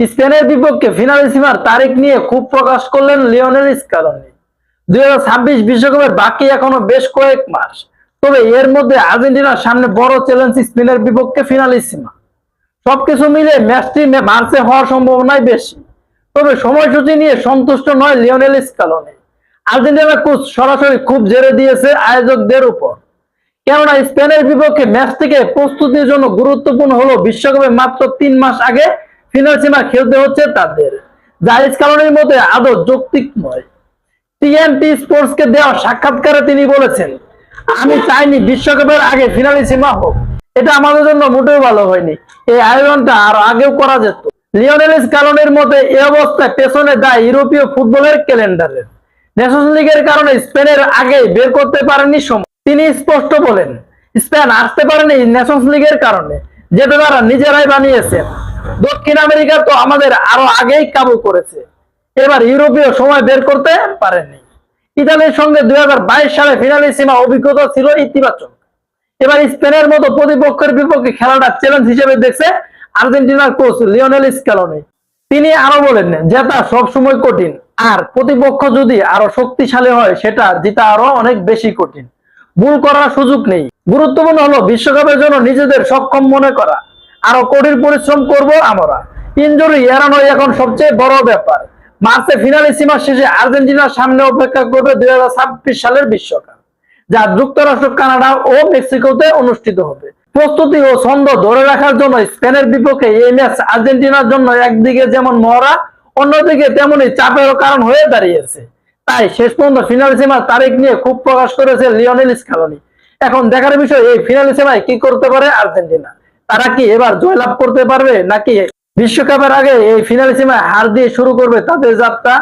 স্পেনের বিপক্ষে ফিনালিসিমার তারিখ নিয়ে খুব প্রকাশ করলেন লিওনেল স্কালনি। দুই হাজার ছাব্বিশ বিশ্বকাপের বাকি এখনও বেশ কয়েক মাস। তবে এর মধ্যে আর্জেন্টিনার সামনে বড় চ্যালেঞ্জ স্পেনের বিপক্ষে ফিনালিসিমা সবকিছু মিলে ম্যাচটি মার্চে হওয়ার সম্ভাবনাই বেশি। তবে সময়সূচি নিয়ে সন্তুষ্ট নয় লিওনেল স্কালনি। আর্জেন্টিনার কোচ সরাসরি খুব জেরে দিয়েছে আয়োজকদের উপর। কেননা স্পেনের বিপক্ষে ম্যাচ থেকে প্রস্তুতির জন্য গুরুত্বপূর্ণ হলো বিশ্বকাপে মাত্র তিন মাস আগে ফিনাল সীমা খেলতে হচ্ছে তাদের। যা স্কালনের মধ্যে আদৌ যৌক্তিক নয় টিএনটি স্পোর্টসকে দেওয়া সাক্ষাৎকারে তিনি বলেছেন, আমি চাইনি বিশ্বকাপের আগে ফিনালি সীমা হোক। এটা আমাদের জন্য মোটেও ভালো হয়নি। এই আয়োজনটা আরও আগেও করা যেত। লিওনেল স্কালনের মতে এই অবস্থায় পেছনে দায় ইউরোপীয় ফুটবলের ক্যালেন্ডারের। নেশনস লিগের কারণে স্পেনের আগে বের করতে পারেনি সময় তিনি স্পষ্ট বলেন, স্পেন আসতে পারেনি নেশনস লিগের কারণে, যেটা তারা নিজেরাই বানিয়েছেন। দক্ষিণ আমেরিকা তো আমাদের আরও আগেই কাবু করেছে। এবার ইউরোপীয় সময় বের করতে পারেনি ইতালির সঙ্গে দুই সালে ফিনালি সীমা অভিজ্ঞতা ছিল ইতিবাচক। এবার স্পেনের মতো প্রতিপক্ষের বিপক্ষে খেলাটা চ্যালেঞ্জ হিসেবে দেখছে আর্জেন্টিনার কোচ লিওনেল স্ক্যালোনি তিনি আরও বলেন, জেতা সবসময় কঠিন, আর প্রতিপক্ষ যদি আরও শক্তিশালী হয়, সেটা জিতা আরও অনেক বেশি কঠিন। ভুল করার সুযোগ নেই। গুরুত্বপূর্ণ হলো বিশ্বকাপের জন্য নিজেদের সক্ষম মনে করা। আরও কঠিন পরিশ্রম করব আমরা। ইনজুরি এড়ানোই এখন সবচেয়ে বড় ব্যাপার। মার্চে ফিনালি সীমা শেষে আর্জেন্টিনার সামনে অপেক্ষা করবে দুই সালের বিশ্বকাপ, যা যুক্তরাষ্ট্র, কানাডা ও মেক্সিকোতে অনুষ্ঠিত হবে। প্রস্তুতি ও ছন্দ ধরে রাখার জন্য স্পেনের বিপক্ষে এই ম্যাচ আর্জেন্টিনার জন্য একদিকে যেমন মহড়া, অন্যদিকে তেমনি চাপেরও কারণ হয়ে দাঁড়িয়েছে। তাই শেষ পর্যন্ত ফিনাল সীমার তারিখ নিয়ে খুব প্রকাশ করেছে লিওনেল স্কালনি। এখন দেখার বিষয়, এই ফিনাল সীমায় কি করতে পারে আর্জেন্টিনা? তারা কি এবার জয়লাভ করতে পারবে? নাকি বিশ্বকাপের আগে এই ফিনাল সীমায় হার দিয়ে শুরু করবে তাদের যাত্রা